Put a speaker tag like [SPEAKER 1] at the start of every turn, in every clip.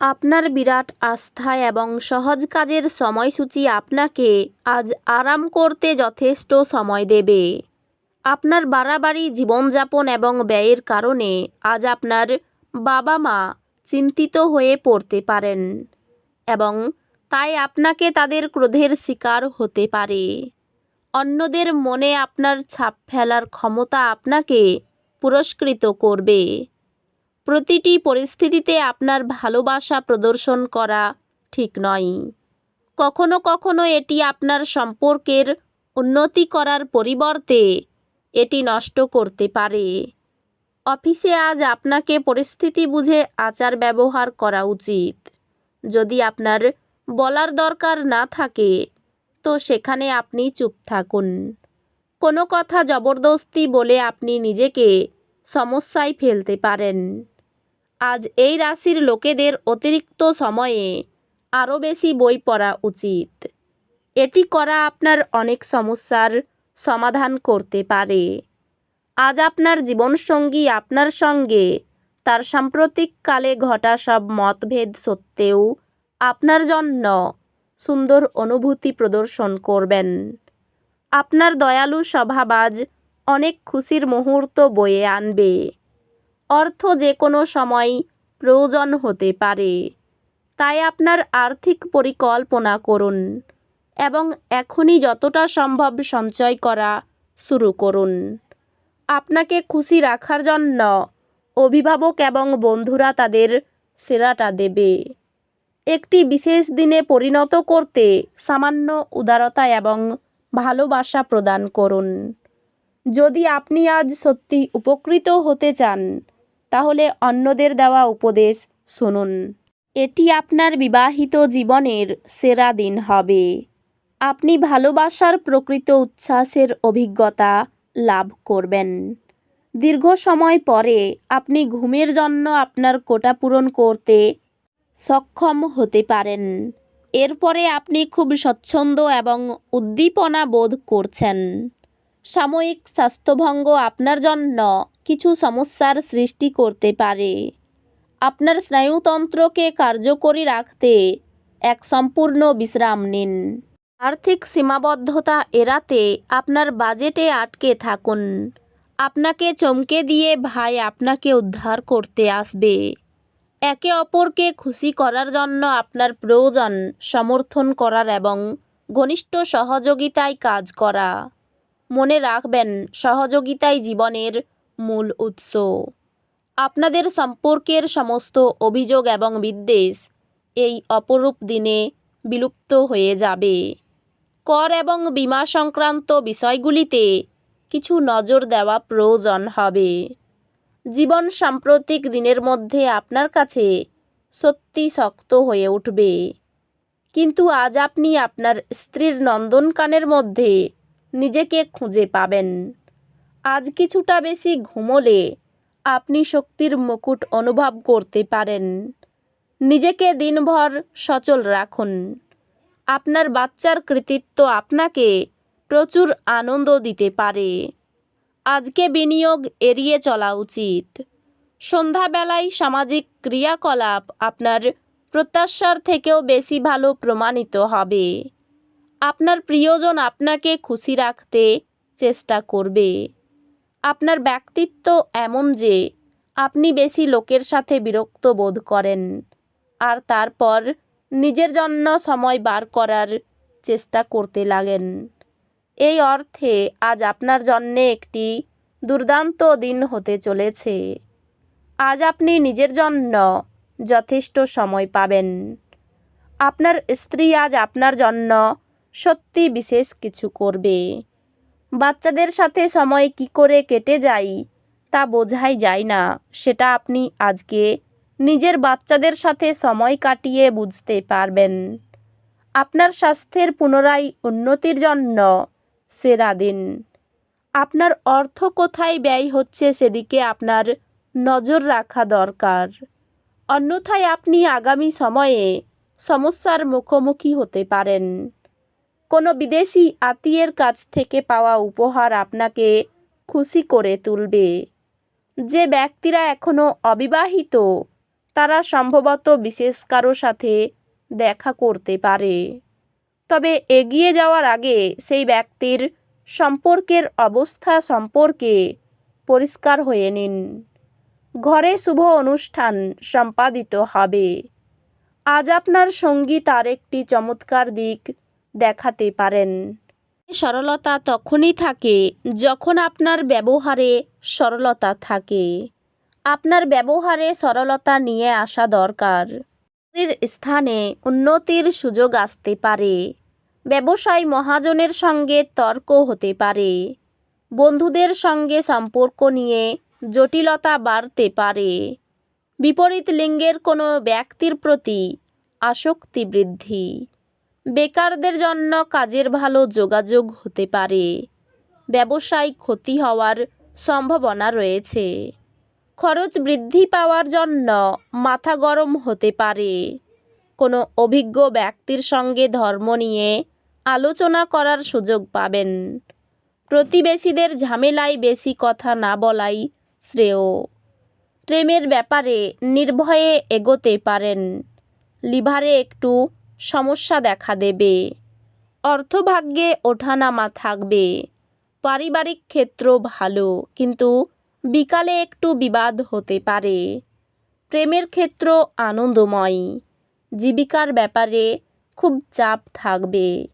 [SPEAKER 1] আপনার বিরাট আস্থা এবং সহজ কাজের সময়সূচি আপনাকে আজ আরাম করতে যথেষ্ট সময় দেবে। আপনার বাড়াবাড়ি, জীবনযাপন এবং ব্যয়ের কারণে আজ আপনার বাবা মা চিন্তিত হয়ে পড়তে পারেন এবং তাই আপনাকে তাদের ক্রোধের শিকার হতে পারে। অন্যদের মনে আপনার ছাপ ফেলার ক্ষমতা আপনাকে পুরস্কৃত করবে। প্রতিটি পরিস্থিতিতে আপনার ভালোবাসা প্রদর্শন করা ঠিক নয়। কখনো কখনো এটি আপনার সম্পর্কের উন্নতি করার পরিবর্তে এটি নষ্ট করতে পারে। অফিসে আজ আপনাকে পরিস্থিতি বুঝে আচার ব্যবহার করা উচিত। যদি আপনার বলার দরকার না থাকে, তো সেখানে আপনি চুপ থাকুন। কোনো কথা জবরদস্তি বলে আপনি নিজেকে সমস্যায় ফেলতে পারেন। আজ এই রাশির লোকেদের অতিরিক্ত সময়ে আরও বেশি বই পড়া উচিত। এটি করা আপনার অনেক সমস্যার সমাধান করতে পারে। আজ আপনার জীবনসঙ্গী আপনার সঙ্গে, তার সাম্প্রতিককালে ঘটা সব মতভেদ সত্ত্বেও আপনার জন্য সুন্দর অনুভূতি প্রদর্শন করবেন। আপনার দয়ালু স্বভাব আজ অনেক খুশির মুহূর্ত বয়ে আনবে। অর্থ যে কোনো সময় প্রয়োজন হতে পারে। তাই আপনার আর্থিক পরিকল্পনা করুন এবং এখনই যতটা সম্ভব সঞ্চয় করা শুরু করুন। আপনাকে খুশি রাখার জন্য অভিভাবক এবং বন্ধুরা তাদের সেরাটা দেবে। একটি বিশেষ দিনে পরিণত করতে সামান্য উদারতা এবং ভালোবাসা প্রদান করুন। যদি আপনি আজ সত্যি উপকৃত হতে চান তাহলে অন্যদের দেওয়া উপদেশ শুনুন। এটি আপনার বিবাহিত জীবনের সেরা দিন হবে। আপনি ভালোবাসার প্রকৃত উচ্ছ্বাসের অভিজ্ঞতা লাভ করবেন। দীর্ঘ সময় পরে আপনি ঘুমের জন্য আপনার কোটা পূরণ করতে সক্ষম হতে পারেন। এরপরে আপনি খুব স্বচ্ছন্দ এবং উদ্দীপনা বোধ করছেন। সাময়িক স্বাস্থ্যভঙ্গ আপনার জন্য কিছু সমস্যার সৃষ্টি করতে পারে। আপনার স্নায়ুতন্ত্রকে কার্যকরী রাখতে এক সম্পূর্ণ বিশ্রাম নিন। আর্থিক সীমাবদ্ধতা এড়াতে আপনার বাজেটে আটকে থাকুন। আপনাকে চমকে দিয়ে ভাই আপনাকে উদ্ধার করতে আসবে। একে অপরকে খুশি করার জন্য আপনার প্রয়োজন সমর্থন করার এবং ঘনিষ্ঠ সহযোগিতায় কাজ করা। মনে রাখবেন, সহযোগিতাই জীবনের মূল উৎস। আপনাদের সম্পর্কের সমস্ত অভিযোগ এবং বিদ্বেষ এই অপরূপ দিনে বিলুপ্ত হয়ে যাবে। কর এবং বীমা সংক্রান্ত বিষয়গুলিতে কিছু নজর দেওয়া প্রয়োজন হবে। জীবন সাম্প্রতিক দিনের মধ্যে আপনার কাছে সত্যি শক্ত হয়ে উঠবে। কিন্তু আজ আপনি আপনার স্ত্রীর নন্দনকানের মধ্যে নিজেকে খুঁজে পাবেন। আজ কিছুটা বেশি ঘুমোলে আপনি শক্তির মুকুট অনুভব করতে পারেন। নিজেকে দিনভর সচল রাখুন। আপনার বাচ্চার কৃতিত্ব আপনাকে প্রচুর আনন্দ দিতে পারে। আজকে বিনিয়োগ এড়িয়ে চলা উচিত। সন্ধ্যাবেলায় সামাজিক ক্রিয়াকলাপ আপনার প্রত্যাশার থেকেও বেশি ভালো প্রমাণিত হবে। আপনার প্রিয়জন আপনাকে খুশি রাখতে চেষ্টা করবে। আপনার ব্যক্তিত্ব এমন যে, আপনি বেশি লোকের সাথে বিরক্ত বোধ করেন আর তারপর নিজের জন্য সময় বার করার চেষ্টা করতে লাগেন। এই অর্থে আজ আপনার জন্যে একটি দুর্দান্ত দিন হতে চলেছে। আজ আপনি নিজের জন্য যথেষ্ট সময় পাবেন। আপনার স্ত্রী আজ আপনার জন্য সত্যি বিশেষ কিছু করবে। বাচ্চাদের সাথে সময় কি করে কেটে যায়, তা বোঝাই যায় না। সেটা আপনি আজকে নিজের বাচ্চাদের সাথে সময় কাটিয়ে বুঝতে পারবেন। আপনার স্বাস্থ্যের পুনরায় উন্নতির জন্য সেরা দিন। আপনার অর্থ কোথায় ব্যয় হচ্ছে সেদিকে আপনার নজর রাখা দরকার। অন্যথায় আপনি আগামী সময়ে সমস্যার মুখোমুখি হতে পারেন। কোনো বিদেশি আত্মীয়ের কাছ থেকে পাওয়া উপহার আপনাকে খুশি করে তুলবে। যে ব্যক্তিরা এখনও অবিবাহিত, তারা সম্ভবত বিশেষ কারও সাথে দেখা করতে পারে। তবে এগিয়ে যাওয়ার আগে সেই ব্যক্তির সম্পর্কের অবস্থা সম্পর্কে পরিষ্কার হয়ে নিন। ঘরে শুভ অনুষ্ঠান সম্পাদিত হবে। আজ আপনার সঙ্গী তার একটি চমৎকার দিক দেখাতে পারেন। সরলতা তখনই থাকে যখন আপনার ব্যবহারে সরলতা থাকে। আপনার ব্যবহারে সরলতা নিয়ে আসা দরকার। স্থানে উন্নতির সুযোগ আসতে পারে। ব্যবসায় মহাজনের সঙ্গে তর্ক হতে পারে। বন্ধুদের সঙ্গে সম্পর্ক নিয়ে জটিলতা বাড়তে পারে। বিপরীত লিঙ্গের কোনো ব্যক্তির প্রতি আসক্তি বৃদ্ধি। বেকারদের জন্য কাজের ভালো যোগাযোগ হতে পারে। ব্যবসায় ক্ষতি হওয়ার সম্ভাবনা রয়েছে। খরচ বৃদ্ধি পাওয়ার জন্য মাথা গরম হতে পারে। কোনো অভিজ্ঞ ব্যক্তির সঙ্গে ধর্ম নিয়ে আলোচনা করার সুযোগ পাবেন। প্রতিবেশীদের ঝামেলায় বেশি কথা না বলাই শ্রেয়। প্রেমের ব্যাপারে নির্ভয়ে এগোতে পারেন। লিভারে একটু সমস্যা দেখা দেবে। অর্থভাগ্যে ওঠানামা থাকবে। পারিবারিক ক্ষেত্র ভালো, কিন্তু বিকালে একটু বিবাদ হতে পারে। প্রেমের ক্ষেত্র আনন্দময়, জীবিকার ব্যাপারে খুব চাপ থাকবে।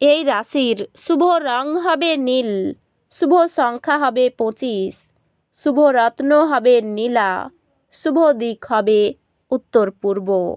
[SPEAKER 1] এই রাশির শুভ রং হবে নীল, শুভ সংখ্যা হবে পঁচিশ, শুভ রত্ন হবে নীলা, শুভ দিক হবে উত্তর পূর্ব